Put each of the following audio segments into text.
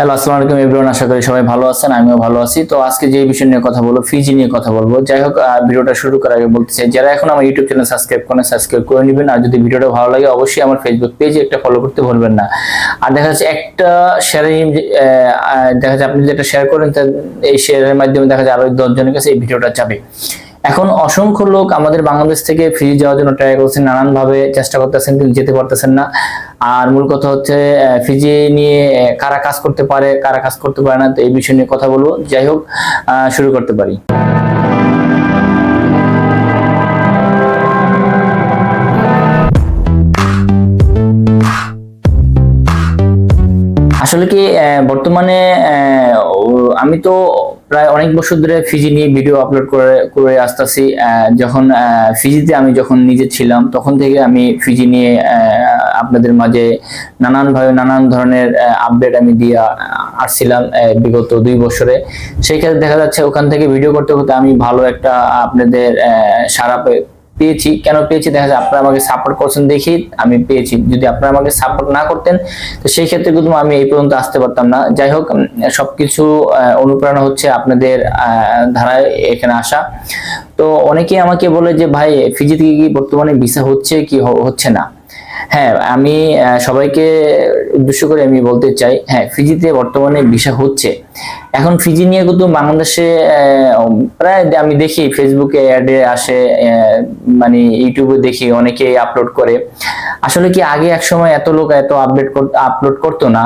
Hello, আসসালামু আলাইকুম everyone আশা করি সবাই ভালো আছেন, আমিও ভালো আছি। তো আজকে যে বিষয় নিয়ে কথা বলব ফিজি নিয়ে কথা বলব। যাই হোক ভিডিওটা শুরু করার আগে বলতে চাই, যারা এখন আমার ইউটিউব চ্যানেল সাবস্ক্রাইব করেন সাবস্ক্রাইব করে নেবেন। আর যদি ভিডিওটা ভালো লাগে, অবশ্যই আমার ফেসবুক পেজে একটা ফলো করতে ভুলবেন না। আর দেখা যাচ্ছে একটা শেয়ারে দেখা যাচ্ছে আপনি যেটা শেয়ার করেন এই শেয়ারের মাধ্যমে দেখা যায় আরও দশজনের কাছে এই ভিডিওটা যাবে। এখন অসংখ্য লোক আমাদের বাংলাদেশ থেকে ফ্রি যাওয়ার জন্য ট্রাই করছেন নানান ভাবে চেষ্টা করতেছেন, কিন্তু যেতে পারতেছেন না। আর মূল কথা হচ্ছে ফিজি নিয়ে কারা কাজ করতে পারে, কারা কাজ করতে পারে না, তো এই বিষয় নিয়ে কথা বলব। যাই হোক শুরু করতে পারি। আসলে কি বর্তমানে আমি তো প্রায় অনেক বছর ধরে ফিজি নিয়ে ভিডিও আপলোড করে করে আসতেছি। যখন ফিজিতে আমি যখন নিজে ছিলাম, তখন থেকে আমি ফিজি নিয়ে আপনাদের মাঝে নানানভাবে নানান ধরনের আপডেট আমি দিয়ে আসছিলাম বিগত দুই বছরে। সেই ক্ষেত্রে দেখা যাচ্ছে ওখান থেকে ভিডিও করতে করতে আমি ভালো একটা আপনাদের সারা পেয়েছি। কেন পেয়েছি? দেখা যায় আপনারা আমাকে সাপোর্ট করছেন দেখি। আমি পেয়েছি। যদি আপনারা আমাকে সাপোর্ট না করতেন, তো সেই ক্ষেত্রে কিন্তু আমি এই পর্যন্ত আসতে পারতাম না। যাই হোক সবকিছু অনুপ্রেরণা হচ্ছে আপনাদের ধারায় এখানে আসা। তো অনেকেই আমাকে বলে যে, ভাই, ফিজিতে কি বর্তমানে ভিসা হচ্ছে কি হচ্ছে না? হ্যাঁ আমি সবাইকে উদ্দেশ্য করে আমি বলতে চাই হ্যাঁ ফিজিতে বর্তমানে ভিসা হচ্ছে। এখন ফিজি নিয়ে কিন্তু বাংলাদেশে প্রায় আমি দেখি ফেসবুকে অ্যাডে আসে মানে ইউটিউবে দেখি অনেকেই আপলোড করে। আসলে কি আগে এক সময় এত লোক এত আপডেট আপলোড করতো না?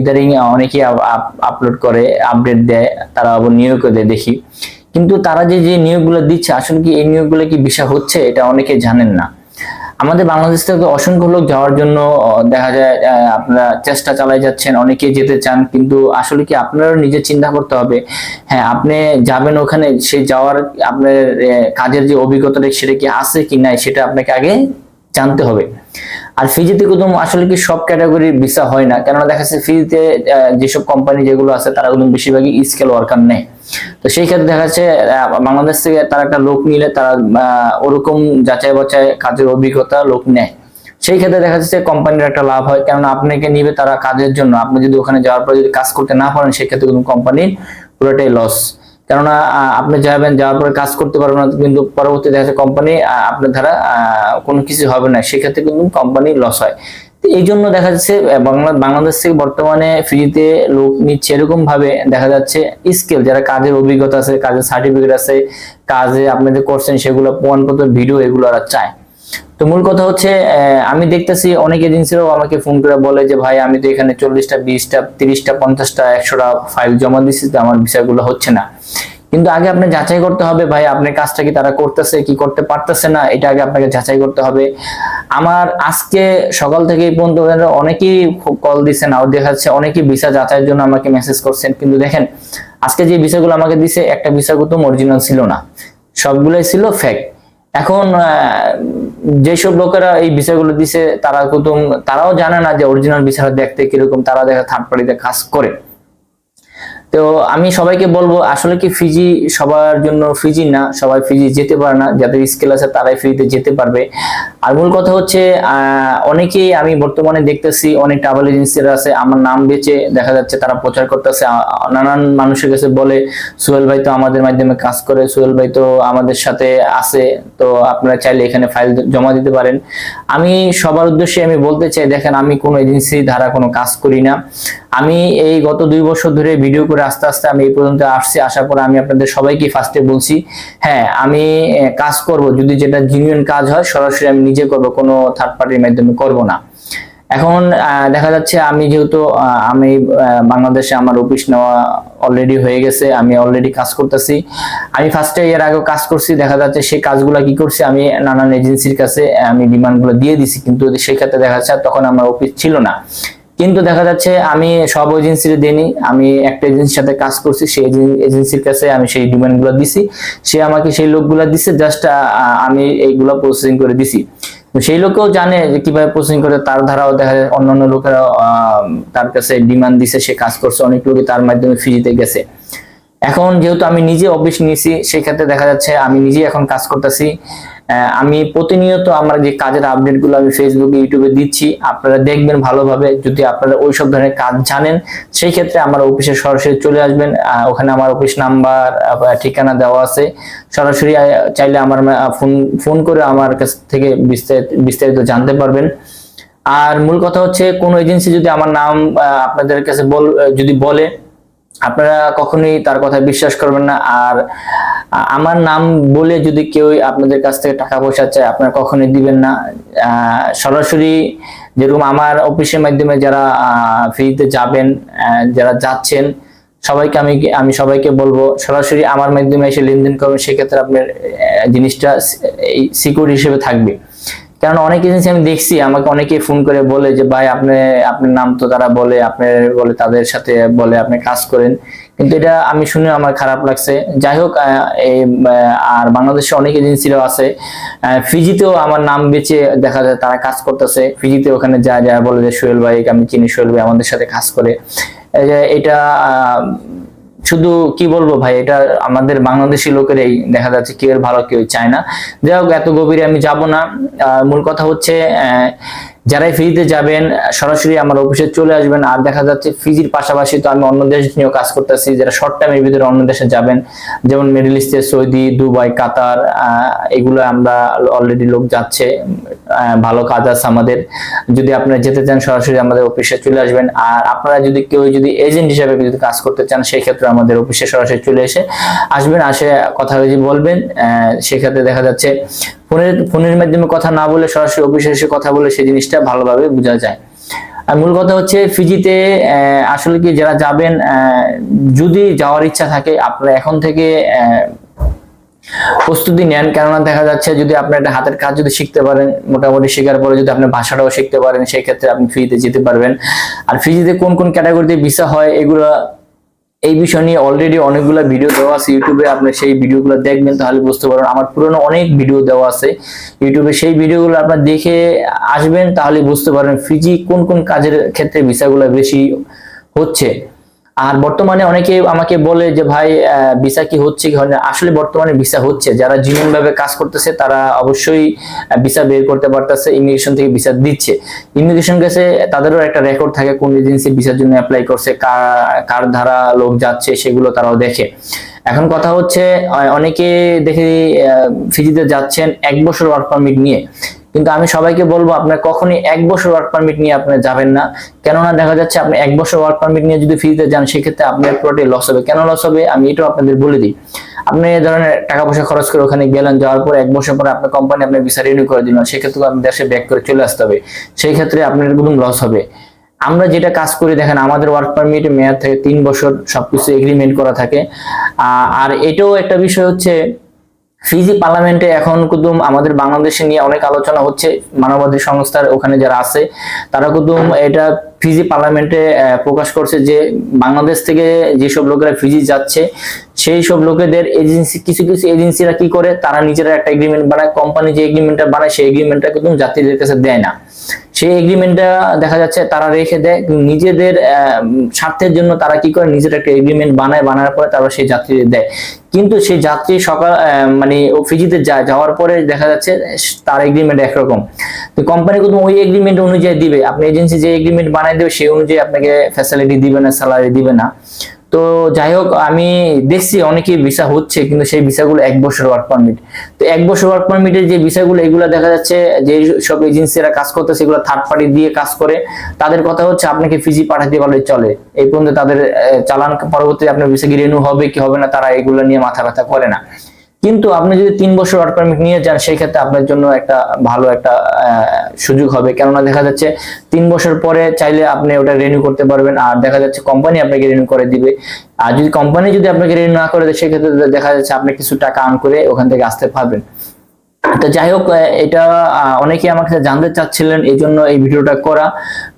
ইদারিং অনেকেই আপলোড করে আপডেট দেয়, তারা আবার নিয়োগ দেয় দেখি। কিন্তু তারা যে যে নিয়োগগুলো দিচ্ছে, আসলে কি এই নিয়োগগুলো কি বিষয় হচ্ছে? এটা অনেকে জানেন না। আমাদের বাংলাদেশ থেকে অসংখ্য লোক যাওয়ার জন্য দেখা যায় আপনারা চেষ্টা চালাই যাচ্ছেন অনেকে যেতে চান, কিন্তু আসলে কি আপনারও নিজে চিন্তা করতে হবে। হ্যাঁ আপনি যাবেন ওখানে, সে যাওয়ার আপনার কাজের যে অভিজ্ঞতাটা সেটা কি আছে কি নাই, সেটা আপনাকে আগে জানতে হবে। আর ফিজিতে কিন্তু আসলে কি সব ক্যাটাগরির ভিসা হয় না? কেননা দেখা যাচ্ছে ফিজিতে যেসব কোম্পানি যেগুলো আছে, তারা কিন্তু বেশিরভাগই স্কেল ওয়ার্কার নেয়। তো সেই ক্ষেত্রে দেখা যাচ্ছে বাংলাদেশ থেকে তারা একটা লোক নিলে তারা ওরকম যাচাই বাছাই কাজের অভিজ্ঞতা লোক নেয়। সেই ক্ষেত্রে দেখা যাচ্ছে কোম্পানির একটা লাভ হয়, কেননা আপনাকে নিবে তারা কাজের জন্য। আপনি যদি ওখানে যাওয়ার পর যদি কাজ করতে না পারেন, সেক্ষেত্রে কিন্তু কোম্পানির পুরোটাই লস কেননা আপনি যাবেন যাওয়ার পরে কাজ করতে পারবেন না কিন্তু পরবর্তী দেখা যাচ্ছে কোম্পানি আপনার দ্বারা কোনো কিছু হবে না। সেক্ষেত্রে কিন্তু কোম্পানি লস হয়। এই জন্য দেখা যাচ্ছে বাংলা, বাংলাদেশ থেকে বর্তমানে ফ্রিতে লোক নিচ্ছে এরকম ভাবে দেখা যাচ্ছে স্কিল যারা কাজের অভিজ্ঞতা আছে, কাজের সার্টিফিকেট আছে, কাজে আপনি যে করছেন সেগুলো প্রমাণপত্র ভিডিও এগুলো ওরা চায়। তো মূল কথা হচ্ছে আমি দেখতেছি অনেক এজেন্সিরাও আমাকে ফোন করে বলে যে, ভাই, আমি তো এখানে চল্লিশটা, বিশটা, তিরিশটা, পঞ্চাশটা, একশোটা ফাইল জমা দিচ্ছি তো আমার বিষয়গুলো হচ্ছে না। কিন্তু আগে আপনি যাচাই করতে হবে, ভাই, আপনার কাজটা কি তারা করতেছে, কি করতে পারতেছে না? এটা আগে আপনাকে যাচাই করতে হবে। আমার আজকে সকাল থেকে পর্যন্ত অনেকেই কল দিচ্ছেন আর দেখা যাচ্ছে অনেকেই ভিসা যাচাইয়ের জন্য আমাকে মেসেজ করছেন। কিন্তু দেখেন, আজকে যে ভিসাগুলো আমাকে দিছে, একটা ভিসা কিন্তু অরিজিনাল ছিল না। সবগুলোই ছিল ফেক এখন যেসব লোকেরা এই বিষয়গুলো দিছে, তারা কুতুম তারাও জানে না যে অরিজিনাল বিষয়টা দেখতে কীরকম, তারা দেখা থার্ড পার্টিতে কাজ করে। তো আমি সবাইকে বলব, আসলে কি ফিজি সবার জন্য ফিজি না, সবাই ফিজি যেতে পারে না, যাদের স্কিল আছে তারাই ফ্রিতে যেতে পারবে। আর মূল কথা হচ্ছে অনেকেই আমি বর্তমানে দেখতেছি, অনেক ট্রাভেল এজেন্সিরা আছে, আমার নাম বেচে দেখা যাচ্ছে তারা প্রচার করতেছে নানান মানুষের কাছে বলে, সোহেল ভাই তো আমাদের মাধ্যমে কাজ করে, সোহেল ভাই তো আমাদের সাথে আছে, তো আপনারা চাইলে এখানে ফাইল জমা দিতে পারেন। আমি সবার উদ্দেশ্যে আমি বলতে চাই, দেখেন আমি কোনো এজেন্সি ধারা কোনো কাজ করি না। আমি এই গত দুই বছর ধরে ভিডিও করে আস্তে আস্তে আমি এই পর্যন্ত আসছি, আসার পরে আমি আপনাদের সবাইকে ফার্স্টে বলছি হ্যাঁ আমি কাজ করব, যদি যেটা জিনিয়ন কাজ হয়, সরাসরি আমি নিজে করব, কোনো থার্ড পার্টির মাধ্যমে করব না। এখন দেখা যাচ্ছে আমি যেহেতু আমি বাংলাদেশে আমার অফিস নেওয়া অলরেডি হয়ে গেছে, আমি অলরেডি কাজ করতেছি। আমি ফার্স্টে এর আগেও কাজ করছি, দেখা যাচ্ছে সেই কাজগুলো কি করছি, আমি নানান এজেন্সির কাছে, আমি ডিমান্ডগুলো দিয়ে দিছি, কিন্তু সেই ক্ষেত্রে দেখা যাচ্ছে তখন আমার অফিস ছিল না। কিন্তু দেখা যাচ্ছে আমি সব এজেন্সির দিনই আমি একটা এজেন্সির সাথে কাজ করছি, সেই এজেন্সির কাছে আমি সেই ডিমান্ডগুলো দিছি। সে আমাকে সেই লোকগুলো দিছে জাস্ট আমি এইগুলো প্রসেসিং করে দিছি। সেই লোকেও জানে যে কীভাবে প্রসেসিং করে, তার ধারাও দেখা যায়, অন্যান্য লোকেরা তার কাছে ডিমান্ড দিছে, সে কাজ করছে, অনেক লোকই তার মাধ্যমে ফ্রিতে গেছে। এখন যেহেতু আমি নিজে অফিস নিয়েছি সেই ক্ষেত্রে দেখা যাচ্ছে আমি নিজে এখন কাজ করতেছি। আমি প্রতিনিয়ত আমার যে কাজের আপডেটগুলো আমি ফেসবুকে ইউটিউবে দিচ্ছি, আপনারা দেখবেন ভালোভাবে। যদি আপনারা ওই সব ধরনের কাজ জানেন সেই ক্ষেত্রে আমার অফিসে সরাসরি চলে আসবেন। ওখানে আমার অফিস নাম্বার ঠিকানা দেওয়া আছে। সরাসরি চাইলে আমার ফোন ফোন করে আমার কাছ থেকে বিস্তারিত বিস্তারিত জানতে পারবেন। আর মূল কথা হচ্ছে, কোন এজেন্সি যদি আমার নাম আপনাদের কাছে বল, যদি বলে আপনারা কখনোই তার কথা বিশ্বাস করবেন না। আর আমার নাম বলে যদি কেউ আপনাদের কাছ থেকে টাকা পয়সা চায়, আপনারা কখনোই দিবেন না। সরাসরি যেরকম আমার অফিসের মাধ্যমে যারা ফ্রিতে যাবেন যারা যাচ্ছেন, সবাইকে আমি আমি সবাইকে বলব, সরাসরি আমার মাধ্যমে এসে লেনদেন করবেন সেক্ষেত্রে আপনার জিনিসটা সিকিউর হিসেবে থাকবে। কারণ অনেক এজেন্সি আমি দেখছি, আমাকে অনেকে ফোন করে বলে যে, ভাই, আপনি, আপনার নাম তো তারা বলে, আপনি বলে তাদের সাথে বলে আপনি কাজ করেন। কিন্তু এটা আমি শুনে আমার খারাপ লাগছে। যাই হোক আর বাংলাদেশে অনেক এজেন্সিরাও আছে। ফিজিতেও আমার নাম বেঁচে দেখা যায়, তারা কাজ করতেছে। ফিজিতে ওখানে যা যা বলে যে, সোহেল ভাই, আমি চিনি সোহেল ভাই, আমাদের সাথে কাজ করে। এটা শুধু কি বলব ভাই, এটা আমাদের বাংলাদেশি লোকেরাই দেখা যাচ্ছে কেউ ভালো কেউ চায় না। যাই হোক, এত গভীরে আমি যাব না। মূল কথা হচ্ছে যারাই ফিজিতে যাবেন, সরাসরি আমার অফিসে চলে আসবেন, আর দেখা যাচ্ছে ফিজির পাশাপাশি তো আমি অন্য দেশ নিয়েও কাজ করতেছি, যারা শর্ট টাইমের ভিতরে অন্য দেশে যাবেন, যেমন মিডল ইস্টে সৌদি, দুবাই, কাতার এগুলো আমরা অলরেডি লোক যাচ্ছে ভালো কাজ আছে আমাদের। যদি আপনারা যেতে চান, সরাসরি আমাদের অফিসে চলে আসবেন, আর আপনারা যদি কেউ যদি এজেন্ট হিসাবে যদি কাজ করতে চান সেই ক্ষেত্রে আমাদের অফিসে সরাসরি চলে এসে আসবেন, আসে কথা বলবেন সেক্ষেত্রে দেখা যাচ্ছে ফোনের ফোনের মাধ্যমে কথা না বলে সরাসরি অফিসে এসে কথা বলে সেই জিনিসটা ভালোভাবে বোঝা যায়। আর মূল কথা হচ্ছে ফিজিতে আসলে কি যারা যাবেন যদি যাওয়ার ইচ্ছা থাকে, আপনারা এখন থেকে প্রস্তুতি নেন। কেননা দেখা যাচ্ছে যদি আপনি একটা হাতের কাজ যদি শিখতে পারেন, মোটামুটি শেখার পরে যদি আপনি ভাষাটাও শিখতে পারেন সেই ক্ষেত্রে আপনি ফ্রিতে যেতে পারবেন। আর ফ্রিতে কোন কোন ক্যাটাগরিতে ভিসা হয়, এগুলো এই বিষয় নিয়ে অলরেডি অনেকগুলো ভিডিও দেওয়া আছে ইউটিউবে আপনি সেই ভিডিওগুলো দেখবেন, তাহলে বুঝতে পারবেন। আমার পুরনো অনেক ভিডিও দেওয়া আছে ইউটিউবে সেই ভিডিওগুলো আপনার দেখে আসবেন, তাহলে বুঝতে পারবেন ফিজি কোন কোন কাজের ক্ষেত্রে ভিসাগুলো বেশি হচ্ছে। আর বর্তমানে অনেকে আমাকে বলে যে, ভাই ভিসা কি হচ্ছে কি হয় না? আসলে বর্তমানে ভিসা হচ্ছে। যারা জিনিয়ন ভাবে কাজ করতেছে, তারা অবশ্যই ভিসা বের করতে পারতেছে ইমিগ্রেশন থেকে ভিসা দিচ্ছে। ইমিগ্রেশন কাছে তাদেরও একটা রেকর্ড থাকে, কোন এজেন্সি ভিসার জন্য অ্যাপ্লাই করছে, কার ধারা লোক যাচ্ছে, সেগুলো তারাও দেখে। এখন কথা হচ্ছে অনেকে দেখে ফিজিতে যাচ্ছেন, এক বছর ওয়ার্ক পারমিট নিয়ে। কিন্তু আমি সবাইকে বলব, আপনার কখনই এক বছর ওয়ার্ক পারমিট নিয়ে আপনি যাবেন না। কেননা দেখা যাচ্ছে আপনি এক বছর ওয়ার্ক পারমিট নিয়ে যদি ফ্রিতে যান, সেক্ষেত্রে আপনার পুরোটাই লস হবে। কেন লস হবে? আমি এটাও আপনাদের বলে দিই। আপনি এই ধরনের টাকা পয়সা খরচ করে ওখানে গেলেন, যাওয়ার পর এক বছর পরে আপনার কোম্পানি আপনার ভিসা রিনিউ করে দিল, সেক্ষেত্রে আপনি দেশে ব্যাক করে চলে আসতে হবে। সেই ক্ষেত্রে আপনার একদম লস হবে। আমরা যেটা কাজ করি, দেখেন আমাদের ওয়ার্ক পারমিট মেয়াদ থেকে তিন বছর সবকিছু এগ্রিমেন্ট করা থাকে। আর এটাও একটা বিষয় হচ্ছে ফিজি পার্লামেন্টে এখন কুতুম আমাদের বাংলাদেশে নিয়ে অনেক আলোচনা হচ্ছে মানবাধিক সংস্থার ওখানে যারা আছে, তারা কুতুম এটা ফিজি পার্লামেন্টে প্রকাশ করছে যে বাংলাদেশ থেকে যেসব লোকেরা ফিজি যাচ্ছে সেই সব লোকেদের এজেন্সি, কিছু কিছু এজেন্সিরা কি করে? তারা নিজেরা একটা এগ্রিমেন্ট বানায় কোম্পানি যে এগ্রিমেন্টটা বানায়, সেই এগ্রিমেন্টটা কিন্তু যাত্রীদের কাছে দেয় না। সেই এগ্রিমেন্টটা দেখা যাচ্ছে তারা রেখে দেয়। নিজেদের স্বার্থের জন্য তারা কি করে? নিজের একটা এগ্রিমেন্ট বানায়, বানানোর পরে তারপর সেই যাত্রীদের দেয়। কিন্তু সেই যাত্রী সকাল মানে ফিজিতে যায়, যাওয়ার পরে দেখা যাচ্ছে তার এগ্রিমেন্ট একরকম। তো কোম্পানি কিন্তু ওই এগ্রিমেন্ট অনুযায়ী দিবে। আপনি এজেন্সি যে এগ্রিমেন্ট বানাই দেবে, সেই অনুযায়ী আপনাকে ফ্যাসিলিটি দিবে না স্যালারি দিবে না। তো যাই হোক, আমি দেখছি অনেকে ভিসা হচ্ছে, কিন্তু সেই ভিসাগুলো এক বছর ওয়ার্ক পারমিট তো এক বছর ওয়ার্ক পারমিটের যে ভিসাগুলো, এগুলো দেখা যাচ্ছে যে সব এজেন্সিরা কাজ করতে সেগুলো থার্ড পার্টি দিয়ে কাজ করে। তাদের কথা হচ্ছে আপনাকে ফিজি পাঠাতে পারলে চলে? এই পর্যন্ত তাদের চালান পরবর্তীতে আপনার ভিসা কি রেনু হবে, কি হবে না, তারা এগুলো নিয়ে মাথা ব্যথা করে না। কিন্তু আপনি যদি তিন বছর ওয়ার্ক পারমিট নিয়ে যান সেই ক্ষেত্রে আপনার জন্য একটা ভালো একটা সুযোগ হবে। কেননা দেখা যাচ্ছে তিন বছর পরে চাইলে আপনি ওটা রিনিউ করতে পারবেন, আর দেখা যাচ্ছে কোম্পানি আপনাকে রিনিউ করে দিবে। আর যদি কোম্পানি যদি আপনাকে রিনিউ না করে দেয়, সেক্ষেত্রে দেখা যাচ্ছে আপনি কিছু টাকা আর্ন করে ওখান থেকে আসতে পারবেন। তো যাই হোক এটা অনেকে আমার কাছে জানতে চাচ্ছিলেন এই জন্য এই ভিডিওটা করা।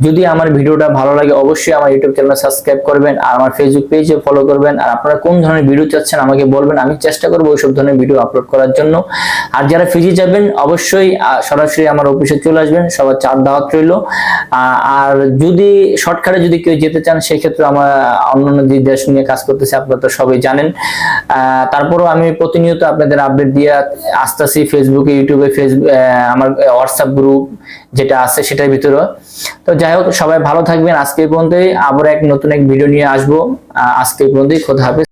যদি আমার ভিডিওটা ভালো লাগে, অবশ্যই আমার ইউটিউব চ্যানেল সাবস্ক্রাইব করবেন আর আমার ফেসবুক পেজে ফলো করবেন। আর আপনারা কোন ধরনের ভিডিও চাচ্ছেন আমাকে বলবেন, আমি চেষ্টা করব ওইসব ধরনের ভিডিও আপলোড করার জন্য। আর যারা ফিজি যাবেন, অবশ্যই সরাসরি আমার অফিসে চলে আসবেন, সবার চার দাওয়াত রইল। আর যদি শর্টকাটে যদি কেউ যেতে চান, সেক্ষেত্রে আমার অন্যান্য যে দেশ নিয়ে কাজ করতেছে, আপনারা তো সবাই জানেন। তারপরেও আমি প্রতিনিয়ত আপনাদের আপডেট দিয়ে আসতেছি ফেসবুকে ইউটিউবে ফেসবুক আমার হোয়াটসঅ্যাপ গ্রুপ যেটা আছে সেটার ভিতরে তো যাই হোক, সবাই ভালো থাকবেন। আজকে পর্যন্তই। আবার এক নতুন এক ভিডিও নিয়ে আসব। আজকে পর্যন্তই। খোদা হাফেজ।